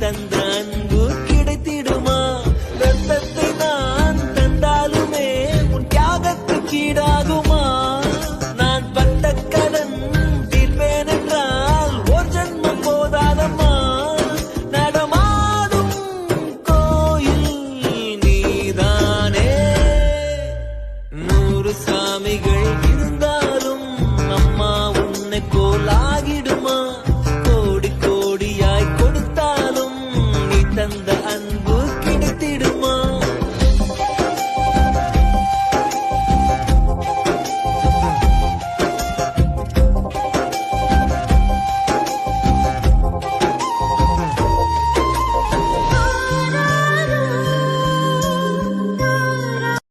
தந்த அன்பு கிடைத்திடுமா? ரத்தத்தை நான் தந்தாலுமே உன் தியாகத்துக்கு ஈடாகுமா? நான் பட்ட கடன் தீர்ப்பேன் என்றால் ஒரு ஜென்மம் போதாதம்மா? நடமாடும் கோயில் சாமிகள் இருந்தாலும் அம்மா உன்னை போலாகிடும். tandaan